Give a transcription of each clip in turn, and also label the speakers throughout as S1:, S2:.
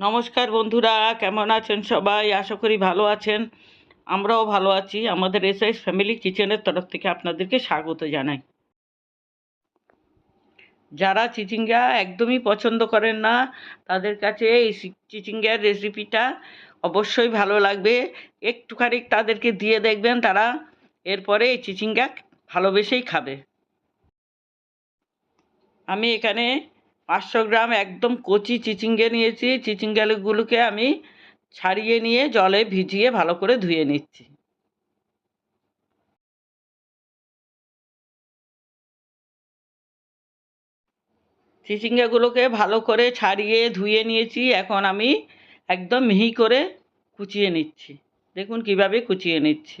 S1: নমস্কার বন্ধুরা, কেমন আছেন সবাই? আশা করি ভালো আছেন। আমরাও ভালো আছি। আমাদের এসআইস ফ্যামিলি কিচেনের তরফ থেকে আপনাদেরকে স্বাগত জানাই। যারা চিচিঙ্গা একদমই পছন্দ করেন না, তাদের কাছে এই চিচিঙ্গার রেসিপিটা অবশ্যই ভালো লাগবে। একটুখানি তাদেরকে দিয়ে দেখবেন তারা, এরপরে এই চিচিঙ্গা ভালোবেসেই খাবে। আমি এখানে পাঁচশো গ্রাম একদম কচি চিচিঙ্গে নিয়েছি। চিচিঙ্গাগুলোকে আমি ছাড়িয়ে নিয়ে জলে ভিজিয়ে ভালো করে ধুয়ে নিচ্ছি। চিচিঙ্গাগুলোকে ভালো করে ছাড়িয়ে ধুয়ে নিয়েছি। এখন আমি একদম মিহি করে কুচিয়ে নিচ্ছি। দেখুন কীভাবে কুচিয়ে নিচ্ছি।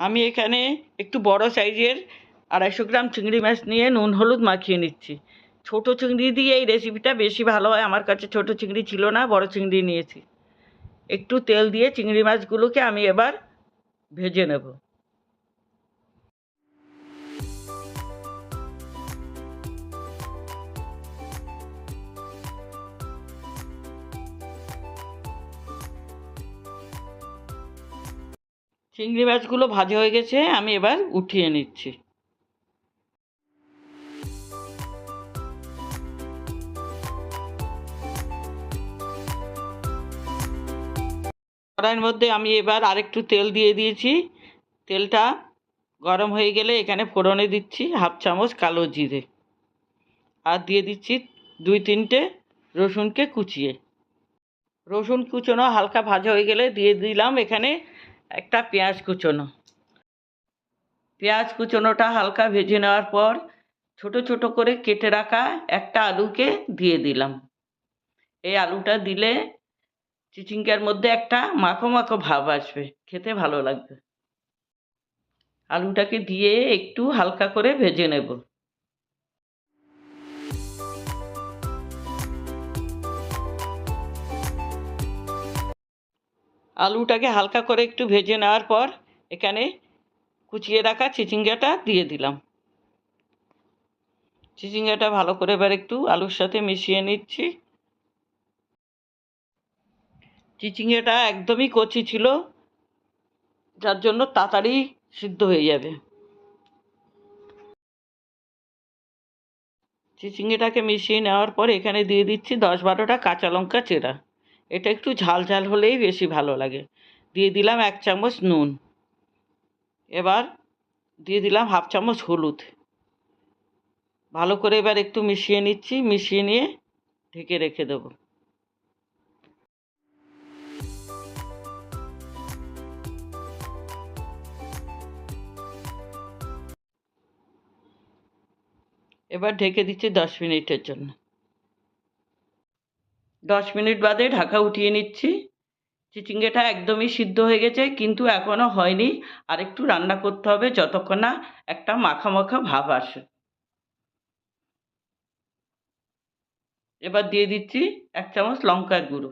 S1: আমি এখানে একটু বড় সাইজের আড়াইশো গ্রাম চিংড়ি মাছ নিয়ে নুন হলুদ মাখিয়ে নিচ্ছি। ছোট চিংড়ি দিয়ে এই রেসিপিটা বেশি ভালো হয়। আমার কাছে ছোট চিংড়ি ছিল না, বড় চিংড়ি নিয়েছি। একটু তেল দিয়ে চিংড়ি মাছগুলোকে আমি এবার ভেজে নেব। চিংড়ি মাছগুলো ভাজা হয়ে গেছে, আমি এবার উঠিয়ে নিচ্ছি। কড়াইয়ের মধ্যে আমি এবার আরেকটু তেল দিয়ে দিয়েছি। তেলটা গরম হয়ে গেলে এখানে ফোড়নে দিচ্ছি হাফ চামচ কালো জিরে। আর দিয়ে দিচ্ছি দুই তিনটে রসুনকে কুচিয়ে। রসুন কুচোনো হালকা ভাজা হয়ে গেলে দিয়ে দিলাম এখানে একটা পেঁয়াজ কুচোনো। পেঁয়াজ কুচোনোটা হালকা ভেজে নেওয়ার পর ছোট ছোট করে কেটে রাখা একটা আলুকে দিয়ে দিলাম। এই আলুটা দিলে চিচিঙ্গার মধ্যে একটা মাখো মাখো ভাব আসবে, খেতে ভালো লাগবে। আলুটাকে দিয়ে একটু হালকা করে ভেজে নেব। আলুটাকে হালকা করে একটু ভেজে নেওয়ার পর এখানে কুচিয়ে রাখা চিচিঙ্গাটা দিয়ে দিলাম। চিচিঙ্গাটা ভালো করে এবার একটু আলুর সাথে মিশিয়ে নিচ্ছি। চিচিঙ্গাটা একদমই কচি ছিল, যার জন্য তাড়াতাড়ি সিদ্ধ হয়ে যাবে। চিচিঙ্গাটাকে মিশিয়ে নেওয়ার পর এখানে দিয়ে দিচ্ছি দশ বারোটা কাঁচা লঙ্কা চেরা। এটা একটু ঝাল ঝাল হলেই বেশি ভালো লাগে। দিয়ে দিলাম এক চামচ নুন। এবার দিয়ে দিলাম হাফ চামচ হলুদ। ভালো করে এবার একটু মিশিয়ে নিচ্ছি, মিশিয়ে নিয়ে ঢেকে রেখে দেবো। এবার ঢেকে দিচ্ছি দশ মিনিটের জন্য। দশ মিনিট বাদে ঢাকা উঠিয়ে নিচ্ছি। চিচিঙ্গেটা একদমই সিদ্ধ হয়ে গেছে, কিন্তু এখনও হয়নি। আর একটু রান্না করতে হবে যতক্ষণ না একটা মাখা মাখা ভাব আসে। এবার দিয়ে দিচ্ছি এক চামচ লঙ্কার গুঁড়ো।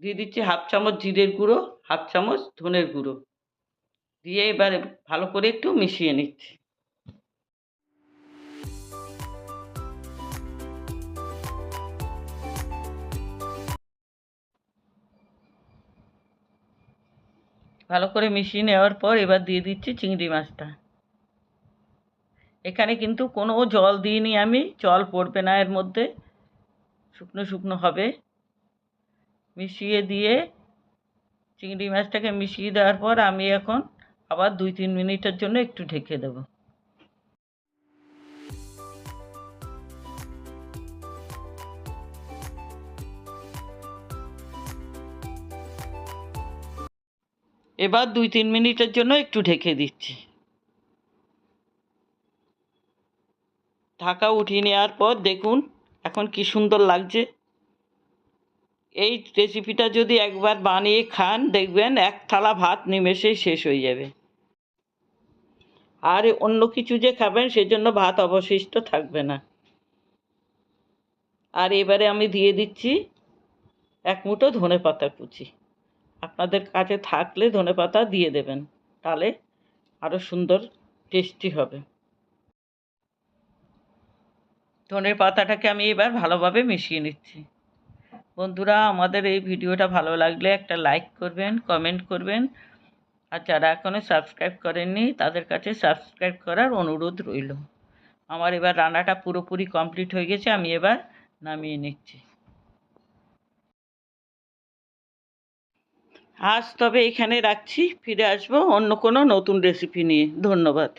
S1: দিয়ে দিচ্ছি হাফ চামচ জিরের গুঁড়ো, হাফ চামচ ধনের গুঁড়ো। দিয়ে এবার ভালো করে একটু মিশিয়ে নিচ্ছি। ভালো করে মিশিয়ে নেওয়ার পর এবার দিয়ে দিচ্ছি চিংড়ি মাছটা। এখানে কিন্তু কোনো জল দিইনি আমি, জল পড়বে না এর মধ্যে, শুকনো শুকনো হবে। মিশিয়ে দিয়ে চিংড়ি মাছটাকে মিশিয়ে দেওয়ার পর আমি এখন আবার দুই তিন মিনিটের জন্য একটু ঢেকে দেবো। এবার দুই তিন মিনিটের জন্য একটু ঢেকে দিচ্ছি। ঢাকা উঠিয়ে নেওয়ার পর দেখুন এখন কি সুন্দর লাগছে। এই রেসিপিটা যদি একবার বানিয়ে খান, দেখবেন এক থালা ভাত নিমেষেই শেষ হয়ে যাবে। আর অন্য কিছু যে খাবেন, সেজন্য ভাত অবশিষ্ট থাকবে না। আর এবারে আমি দিয়ে দিচ্ছি এক মুঠো ধনে পাতা কুচি। আপনাদের কাছে থাকলে ধনেপাতা দিয়ে দেবেন, তাহলে আরও সুন্দর টেস্টি হবে। ধনের পাতাটাকে আমি এবার ভালোভাবে মিশিয়ে নিচ্ছি। বন্ধুরা, আমাদের এই ভিডিওটা ভালো লাগলে একটা লাইক করবেন কমেন্ট করবেন। আর যারা এখনও সাবস্ক্রাইব করেননি, তাদের কাছে সাবস্ক্রাইব করার অনুরোধ রইল। আমার এবার রান্নাটা পুরোপুরি কমপ্লিট হয়ে গেছে, আমি এবার নামিয়ে নিচ্ছি। আজ তবে এখানে রাখছি ফিরে আসব অন্য কোনো নতুন রেসিপি নিয়ে। ধন্যবাদ।